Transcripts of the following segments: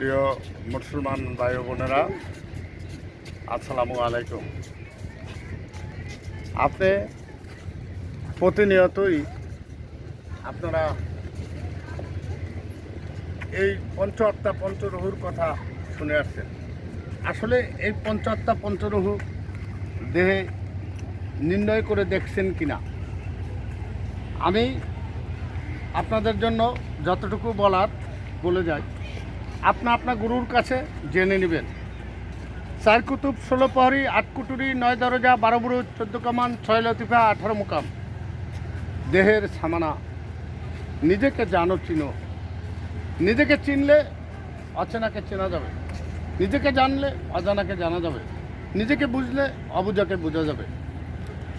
প্রিয় মুসলমান ভাই বোনেরা, আসসালামু আলাইকুম। আপনি প্রতিনিয়তই আপনারা এই পঞ্চহত্যা পঞ্চরহুর কথা শুনে আসছেন। আসলে এই পঞ্চহত্যা পঞ্চরহু দেহে নির্ণয় করে দেখছেন কিনা? আমি আপনাদের জন্য যতটুকু বলার বলে যাই। আপনা আপনার গুরুর কাছে জেনে নেবেন। চার কুতুব, ষোলো প্রহরী, আট কুটুরি, নয় দরজা, বারো বুড়ো, চোদ্দ কামান, ছয় লতিফা, আঠারো মুকাম। দেহের সামানা। নিজেকে জানো, চিনো। নিজেকে চিনলে অচেনাকে চেনা যাবে। নিজেকে জানলে অজানাকে জানা যাবে। নিজেকে বুঝলে অবুঝাকে বোঝা যাবে।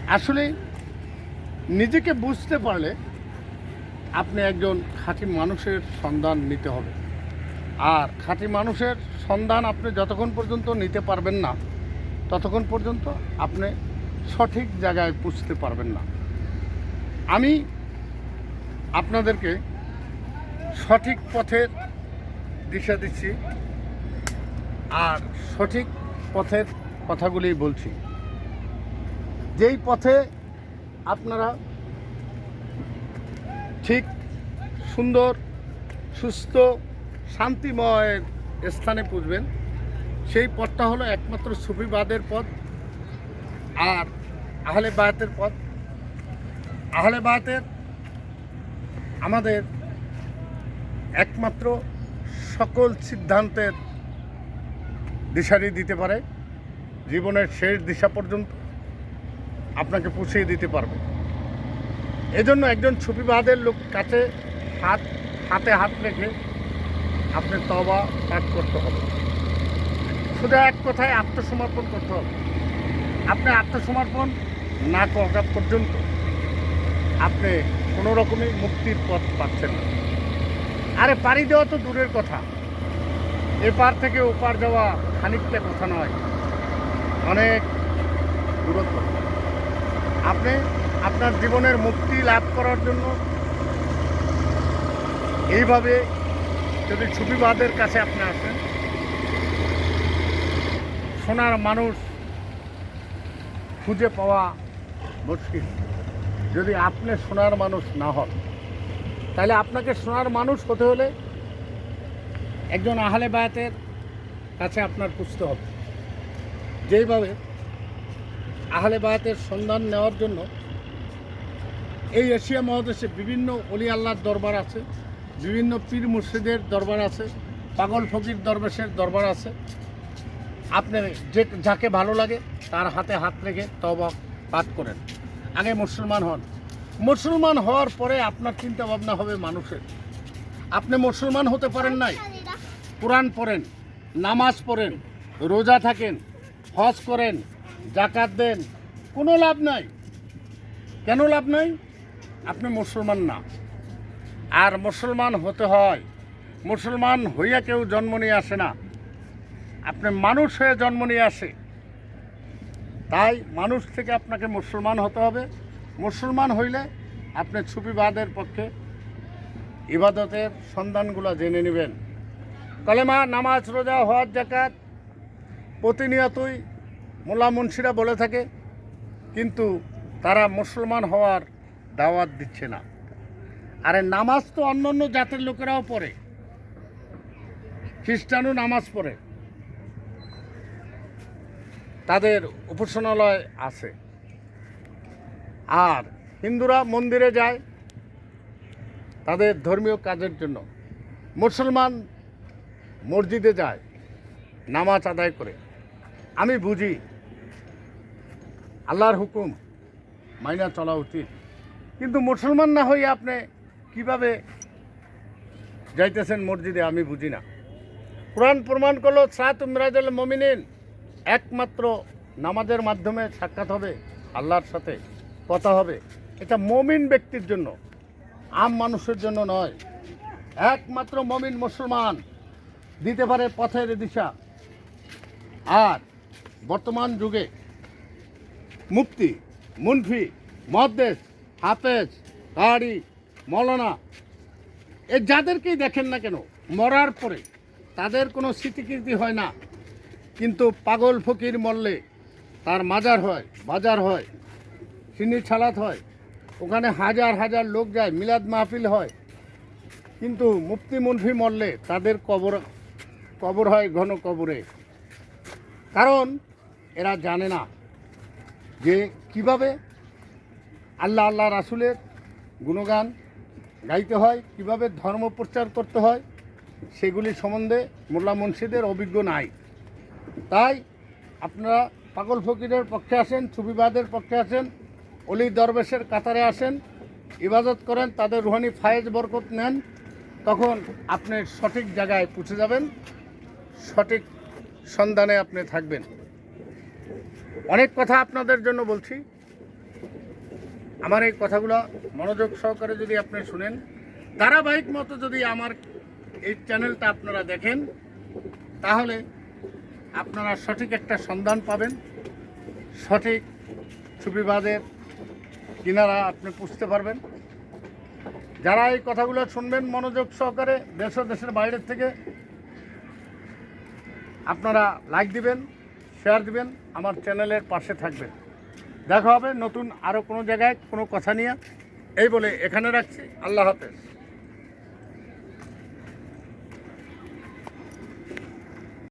আসলে নিজেকে বুঝতে পারলে আপনি একজন খাঁটি মানুষের সন্ধান নিতে হবে। আর খাঁটি মানুষের সন্ধান আপনি যতক্ষণ পর্যন্ত নিতে পারবেন না, ততক্ষণ পর্যন্ত আপনি সঠিক জায়গায় পুষতে পারবেন না। আমি আপনাদেরকে সঠিক পথের দিশা দিচ্ছি আর সঠিক পথের কথাগুলি বলছি। যেই পথে আপনারা ঠিক, সুন্দর, সুস্থ শান্তিময় স্থানে পুজবেন। সেই পথটা হলো একমাত্র সুফিবাদের পথ আর আহলে বায়াতের পথ। আহলে বায়াতের আমাদের একমাত্র সকল সিদ্ধান্তের দিশারি দিতে পারে। জীবনের শেষ দিশা পর্যন্ত আপনাকে পুষিয়ে দিতে পারবে। এজন্য একজন সুফিবাদের লোক কাছে হাত হাতে হাত রেখে আপনি তবা পাঠ করতে হবে। শুধু এক কথায় আত্মসমর্পণ করতে হবে। আপনি আত্মসমর্পণ না করা পর্যন্ত আপনি কোনো রকমই মুক্তির পথ পাচ্ছেন না। আরে পাড়ি দেওয়া তো দূরের কথা। এপার থেকে ওপার যাওয়া খানিকটা কথা নয়। অনেক দূরত্ব। আপনি আপনার জীবনের মুক্তি লাভ করার জন্য এইভাবে যদি ছবিবাদের কাছে আপনি আসেন, সোনার মানুষ খুঁজে পাওয়া মুশকিল। যদি আপনি সোনার মানুষ না হন, তাহলে আপনাকে সোনার মানুষ হতে হলে একজন আহলে বায়াতের কাছে আপনার পুষতে হবে। যেইভাবে আহলে বায়াতের সন্ধান নেওয়ার জন্য এই এশিয়া মহাদেশে বিভিন্ন অলি আল্লাহর দরবার আছে বিভিন্ন পীর মুর্শিদের দরবার আছে, পাগল ফকির দরবেশের দরবার আছে। আপনি যে যাকে ভালো লাগে, তার হাতে হাত রেখে তবা পাঠ করেন। আগে মুসলমান হন। মুসলমান হওয়ার পরে আপনার চিন্তা ভাবনা হবে মানুষের। আপনি মুসলমান হতে পারেন নাই। কোরআন পড়েন, নামাজ পড়েন, রোজা থাকেন, হজ করেন জাকাত দেন, কোনো লাভ নাই। কেন লাভ নাই? আপনি মুসলমান না। আর মুসলমান হতে হয়। মুসলমান হইয়া কেউ জন্ম নিয়ে আসে না। আপনি মানুষ হয়ে জন্ম নিয়ে আসে। তাই মানুষ থেকে আপনাকে মুসলমান হতে হবে। মুসলমান হইলে আপনি ছুপিবাদের পক্ষে ইবাদতের সন্ধানগুলো জেনে নেবেন। কলেমা, নামাজ, রোজা হওয়ার জাকাত প্রতিনিয়তই মোল্লা মুন্সিরা বলে থাকে, কিন্তু তারা মুসলমান হওয়ার দাওয়াত দিচ্ছে না। আরে নামাজ তো অন্য অন্য জাতের লোকেরাও পড়ে। খ্রিস্টানও নামাজ পড়ে। তাদের উপাসনালয় আছে। আর হিন্দুরা মন্দিরে যায় তাদের ধর্মীয় কাজের জন্য। মুসলমান মসজিদে যায়, নামাজ আদায় করে। আমি বুঝি আল্লাহর হুকুম মাইনা চলা উচিত। কিন্তু মুসলমান না হয়ে আপনি কীভাবে যাইতেছেন মসজিদে আমি বুঝি না। কোরআন প্রমাণ করল, সাত মিরাজুল মমিনিন একমাত্র নামাজের মাধ্যমে সাক্ষাৎ হবে, আল্লাহর সাথে কথা হবে। এটা মমিন ব্যক্তির জন্য, আম মানুষের জন্য নয়। একমাত্র মমিন মুসলমান দিতে পারে পথের দিশা। আর বর্তমান যুগে মুফতি, মুনফি মহাদ্দেশ হাফেজ কারি মৌলানা, এ যাদেরকেই দেখেন না কেন, মরার পরে তাদের কোনো স্মৃতিকীর্তি হয় না। কিন্তু পাগল ফকির মরলে তার মাজার হয়, বাজার হয় চিনি ছালাত হয়, ওখানে হাজার হাজার লোক যায়, মিলাদ মাহফিল হয়। কিন্তু মুফতি মুন্ফি মরলে তাদের কবর কবর হয় ঘন কবরে। কারণ এরা জানে না যে কীভাবে আল্লাহ আল্লাহ রাসুলের গুণগান গাইতে হয়, কীভাবে ধর্ম প্রচার করতে হয়, সেগুলি সম্বন্ধে মোল্লা মুন্সিদের অভিজ্ঞ নাই। তাই আপনারা পাগল ফকিরের পক্ষে আসেন সুবিবাদের পক্ষে আসেন, অলি দরবেশের কাতারে আসেন, ইবাদত করেন, তাদের রুহানি ফায়েজ বরকত নেন, তখন আপনি সঠিক জায়গায় পৌঁছে যাবেন, সঠিক সন্ধানে আপনি থাকবেন। অনেক কথা আপনাদের জন্য বলছি। আমার এই কথাগুলো মনোযোগ সহকারে যদি আপনি শুনেন, ধারাবাহিক মতো যদি আমার এই চ্যানেলটা আপনারা দেখেন, তাহলে আপনারা সঠিক একটা সন্ধান পাবেন, সঠিক সুবিবাদের কিনারা আপনি বুঝতে পারবেন। যারা এই কথাগুলো শুনবেন মনোযোগ সহকারে দেশ দেশের বাইরের থেকে, আপনারা লাইক দিবেন শেয়ার দিবেন, আমার চ্যানেলের পাশে থাকবেন। দেখা হবে নতুন আরও কোনো জায়গায় কোনো কথা নিয়ে। এই বলে এখানে রাখছি। আল্লাহ হাফেজ।